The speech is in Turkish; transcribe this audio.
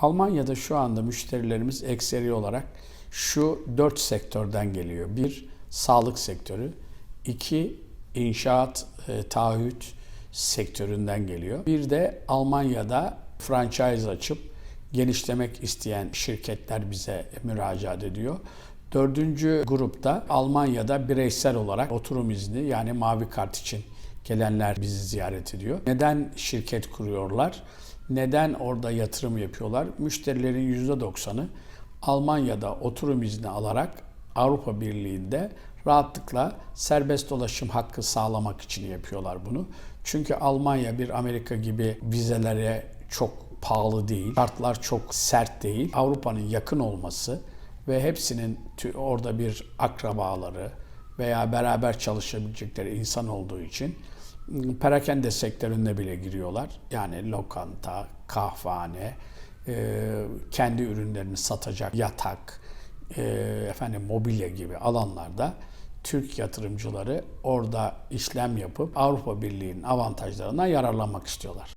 Almanya'da şu anda müşterilerimiz ekseri olarak şu dört sektörden geliyor. Bir, sağlık sektörü. iki inşaat, e, taahhüt sektöründen geliyor. Bir de Almanya'da franchise açıp genişlemek isteyen şirketler bize müracaat ediyor. Dördüncü grupta Almanya'da bireysel olarak oturum izni yani mavi kart için gelenler bizi ziyaret ediyor. Neden şirket kuruyorlar? Neden orada yatırım yapıyorlar? Müşterilerin %90'ı Almanya'da oturum izni alarak Avrupa Birliği'nde rahatlıkla serbest dolaşım hakkı sağlamak için yapıyorlar bunu. Çünkü Almanya bir Amerika gibi vizelere çok pahalı değil. Şartlar çok sert değil. Avrupa'nın yakın olması ve hepsinin orada bir akrabaları veya beraber çalışabilecekleri insan olduğu için perakende sektörüne bile giriyorlar. Yani lokanta, kahvehane, e, kendi ürünlerini satacak yatak, e, efendim mobilya gibi alanlarda Türk yatırımcıları orada işlem yapıp Avrupa Birliği'nin avantajlarından yararlanmak istiyorlar.